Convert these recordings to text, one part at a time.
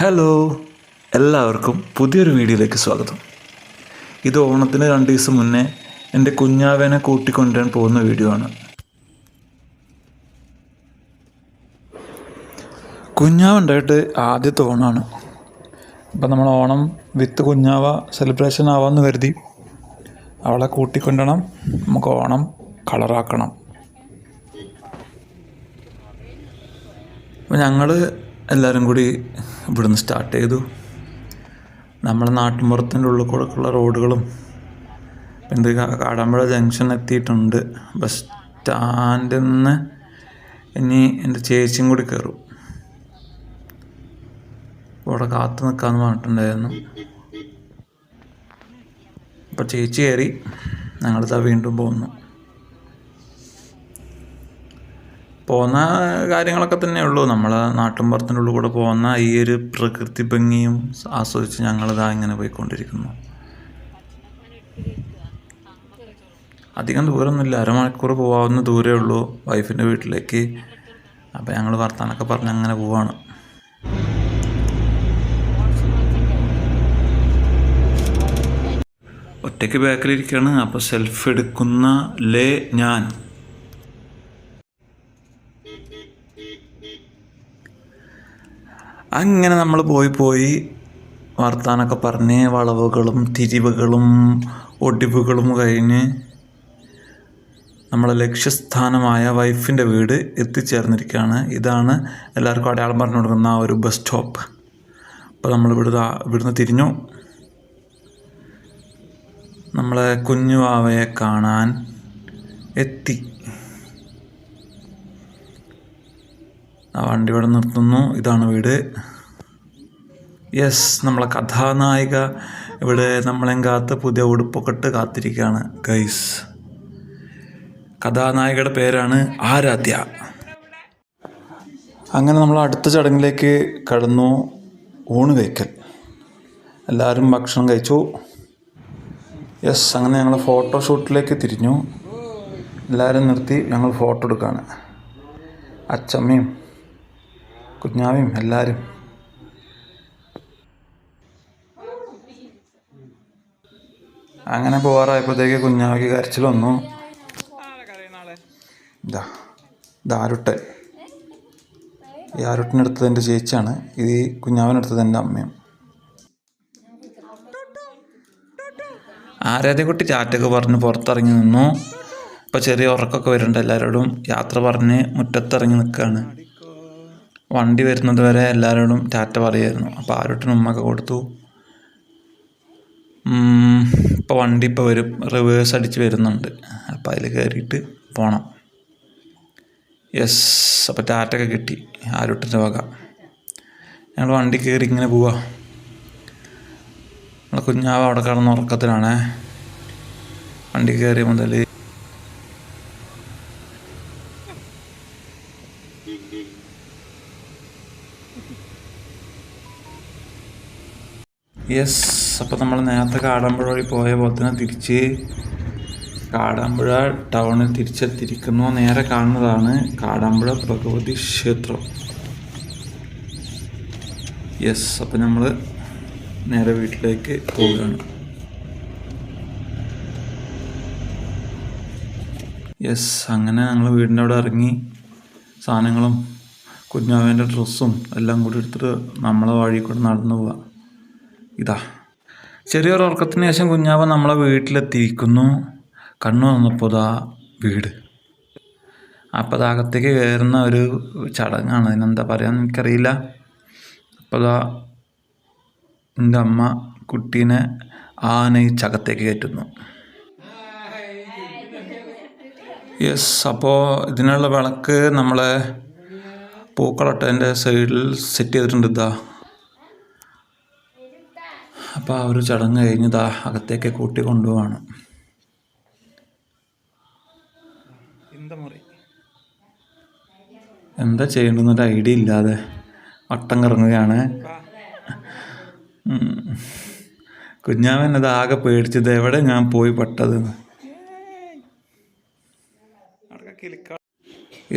Hello എല്ലാവർക്കും പുതിയൊരു വീഡിയോയിലേക്ക് സ്വാഗതം. ഇത് ഓണത്തിന് രണ്ട് ദിവസം മുന്നേ എന്റെ കുഞ്ഞാവേനെ കൂട്ടിക്കൊണ്ടുവരാൻ പോകുന്ന വീഡിയോ ആണ്. കുഞ്ഞാവുണ്ടായിട്ട് ആദ്യത്തെ ഓണമാണ് അപ്പം നമ്മൾ ഓണം വിത്ത് കുഞ്ഞാവ സെലിബ്രേഷൻ ആവാമെന്ന് കരുതി അവളെ കൂട്ടിക്കൊണ്ടുവരണം നമുക്ക് ഓണം കളറാക്കണം. ഞങ്ങൾ എല്ലാവരും കൂടി ഇവിടുന്ന് സ്റ്റാർട്ട് ചെയ്തു. നമ്മുടെ നാട്ടിൻപുറത്തിന്റെ ഉള്ളിൽ കൂടെ ഉള്ള റോഡുകളും എന്ത് കാടാമ്പുഴ ജംഗ്ഷൻ എത്തിയിട്ടുണ്ട്. ബസ് സ്റ്റാൻഡിൽ നിന്ന് ഇനി എന്റെ ചേച്ചിയും കൂടി കയറും. ഇവിടെ കാത്തു നിൽക്കാമെന്ന് പറഞ്ഞിട്ടുണ്ടായിരുന്നു. അപ്പോൾ ചേച്ചി കയറി. ഞങ്ങളിതാ വീണ്ടും പോകുന്നു. പോകുന്ന കാര്യങ്ങളൊക്കെ തന്നെ ഉള്ളൂ. നാട്ടും പുറത്തിന്റെ ഉള്ളിൽ കൂടെ പോകുന്ന ഈ ഒരു പ്രകൃതി ഭംഗിയും ആസ്വദിച്ച് ഞങ്ങളിതാ ഇങ്ങനെ പോയിക്കൊണ്ടിരിക്കുന്നു. അധികം ദൂരമൊന്നുമില്ല അരമണിക്കൂർ പോകാവുന്ന ദൂരമേ ഉള്ളൂ വൈഫിന്റെ വീട്ടിലേക്ക്. അപ്പോൾ ഞങ്ങൾ വർത്താനൊക്കെ പറഞ്ഞ് അങ്ങനെ പോവാണ്. ഒറ്റയ്ക്ക് ബാക്കിലിരിക്കുകയാണ് അപ്പോൾ സെൽഫ് എടുക്കുന്ന ലേ ഞാൻ. അങ്ങനെ നമ്മൾ പോയി പോയി വർത്താനൊക്കെ പറഞ്ഞ് വളവുകളും തിരിവുകളും ഒടിവുകളും കഴിഞ്ഞ് നമ്മളെ ലക്ഷ്യസ്ഥാനമായ വൈഫിന്റെ വീട് എത്തിച്ചേർന്നിരിക്കുകയാണ്. ഇതാണ് എല്ലാവർക്കും അടയാളം പറഞ്ഞു കൊടുക്കുന്ന ആ ഒരു ബസ് സ്റ്റോപ്പ്. അപ്പോൾ നമ്മൾ ഇവിടുന്ന് ഇവിടുന്ന് തിരിഞ്ഞു. നമ്മളെ കുഞ്ഞുവാവയെ കാണാൻ എത്തി. ആ വണ്ടി ഇവിടെ നിർത്തുന്നു. ഇതാണ് വീട്. യെസ് നമ്മളെ കഥാനായിക ഇവിടെ നമ്മളെയും കാത്ത് പുതിയ ഉടുപ്പൊക്കെ ഇട്ട് കാത്തിരിക്കുകയാണ് ഗൈസ് കഥാനായികയുടെ പേരാണ് ആരാധ്യ. അങ്ങനെ നമ്മൾ അടുത്ത ചടങ്ങിലേക്ക് കടന്നു. ഊണ് കഴിക്കൽ. എല്ലാവരും ഭക്ഷണം കഴിച്ചു. യെസ് അങ്ങനെ ഞങ്ങൾ ഫോട്ടോഷൂട്ടിലേക്ക് തിരിഞ്ഞു. എല്ലാവരും നിർത്തി ഞങ്ങൾ ഫോട്ടോ എടുക്കുകയാണ്. അച്ചമ്മയും കുഞ്ഞാവയും എല്ലാവരും അങ്ങനെ പോകാറായപ്പോഴത്തേക്ക് കുഞ്ഞാവിക്ക് കരച്ചിൽ വന്നു. ഇതാ ദാരുട്ടൻ ഈ ആരുട്ടിനെടുത്തത് എന്റെ ചേച്ചിയാണ്. ഇത് കുഞ്ഞാവനെടുത്തത് എന്റെ അമ്മയും. ആരാധ്യക്കുട്ടി ചാറ്റൊക്കെ പറഞ്ഞ് പുറത്തിറങ്ങി നിന്നു. ഇപ്പോൾ ചെറിയ ഉറക്കമൊക്കെ വരുന്നുണ്ട് എല്ലാവരോടും. യാത്ര പറഞ്ഞ് മുറ്റത്തിറങ്ങി നിൽക്കുകയാണ് വണ്ടി വരുന്നത് വരെ എല്ലാവരോടും ടാറ്റ പറയുമായിരുന്നു. അപ്പോൾ ആരുട്ടിന് ഉമ്മൊക്കെ കൊടുത്തു. ഇപ്പോൾ വണ്ടി ഇപ്പോൾ വരും. റിവേഴ്സ് അടിച്ച് വരുന്നുണ്ട്. അപ്പോൾ അതിൽ കയറിയിട്ട് പോകണം യെസ് അപ്പോൾ ടാറ്റൊക്കെ കിട്ടി. ആരോട്ടിന്റെ വക. ഞങ്ങൾ വണ്ടി കയറി ഇങ്ങനെ പോവാ. നമ്മളെ കുഞ്ഞാവ് അവിടെ കിടന്ന് ഉറക്കത്തിലാണേ. വണ്ടി കയറിയ മുതൽ യെസ് അപ്പോൾ നമ്മൾ നേരത്തെ കാടാമ്പുഴ വഴി പോയ പോലെ തന്നെ തിരിച്ച് കാടാമ്പുഴ ടൗണിൽ തിരിച്ചെത്തിയിരിക്കുന്നു. നേരെ കാണുന്നതാണ് കാടാമ്പുഴ ഭഗവതി ക്ഷേത്രം. യെസ് അപ്പം നമ്മൾ നേരെ വീട്ടിലേക്ക് പോവുകയാണ്. യെസ് അങ്ങനെ ഞങ്ങൾ വീടിന്റെ അവിടെ ഇറങ്ങി സാധനങ്ങളും കുഞ്ഞാവേന്റെ ഡ്രസ്സും എല്ലാം കൂടി എടുത്തിട്ട് നമ്മളെ വഴി കൂടെ നടന്നു പോവാം. ഇതാ. ചെറിയൊരു ഉറക്കത്തിന് ശേഷം കുഞ്ഞാവൻ നമ്മളെ വീട്ടിലെത്തിയിരിക്കുന്നു. കണ്ണു വന്നപ്പോൾ ഇതാ വീട്. അപ്പോൾ അത് കയറുന്ന ഒരു ചടങ്ങാണ്. അതിനെന്താ പറയുക എനിക്കറിയില്ല. അപ്പോൾ ഇതാ എന്റെ അമ്മ കുട്ടീനെ ആനയിച്ചകത്തേക്ക് കയറ്റുന്നു. യെസ് അപ്പോൾ ഇതിനുള്ള വിളക്ക് നമ്മളെ പൂക്കളട്ടതിന്റെ സൈഡിൽ സെറ്റ് ചെയ്തിട്ടുണ്ട് ഇതാ. അപ്പോൾ ആ ഒരു ചടങ്ങ് കഴിഞ്ഞതാ അകത്തേക്ക് കൂട്ടി കൊണ്ടുപോവാണ്. എന്താ ചെയ്യേണ്ടെന്നൊരു ഐഡിയ ഇല്ലാതെ വട്ടം കറങ്ങുകയാണ് കുഞ്ഞാമൻ കുഞ്ഞാവൻ അത് ആകെ പേടിച്ചത് എവിടെ ഞാൻ പോയി പെട്ടത്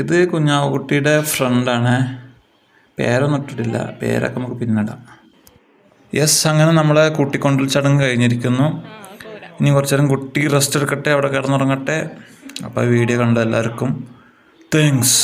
ഇത് കുഞ്ഞാവുകുട്ടിയുടെ ഫ്രണ്ടാണ്. പേരൊന്നും ഇട്ടിട്ടില്ല. പേരൊക്കെ നമുക്ക് പിന്നിടാം. യെസ് അങ്ങനെ നമ്മളെ കൂട്ടിക്കൊണ്ടൽ ചടങ്ങ് കഴിഞ്ഞിരിക്കുന്നു. ഇനി കുറച്ചു നേരം കുട്ടി റെസ്റ്റ് എടുക്കട്ടെ അവിടെ കിടന്നുറങ്ങട്ടെ. അപ്പോൾ വീഡിയോ കണ്ട എല്ലാവർക്കും. താങ്ക്സ്